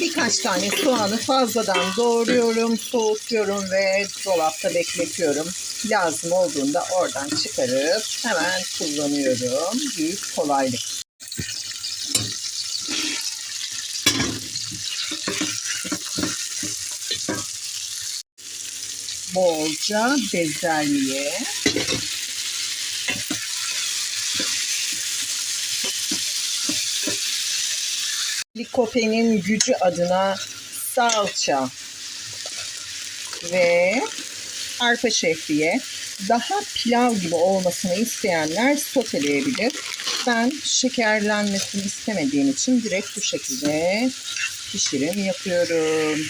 birkaç tane soğanı fazladan doğruyorum, soğutuyorum ve dolapta bekletiyorum. Lazım olduğunda oradan çıkarıp hemen kullanıyorum. Büyük kolaylık. Bolca bezelye. Likope'nin gücü adına salça ve arpa şehriye daha pilav gibi olmasını isteyenler soteleyebilir. Ben şekerlenmesini istemediğim için direkt bu şekilde pişirim yapıyorum.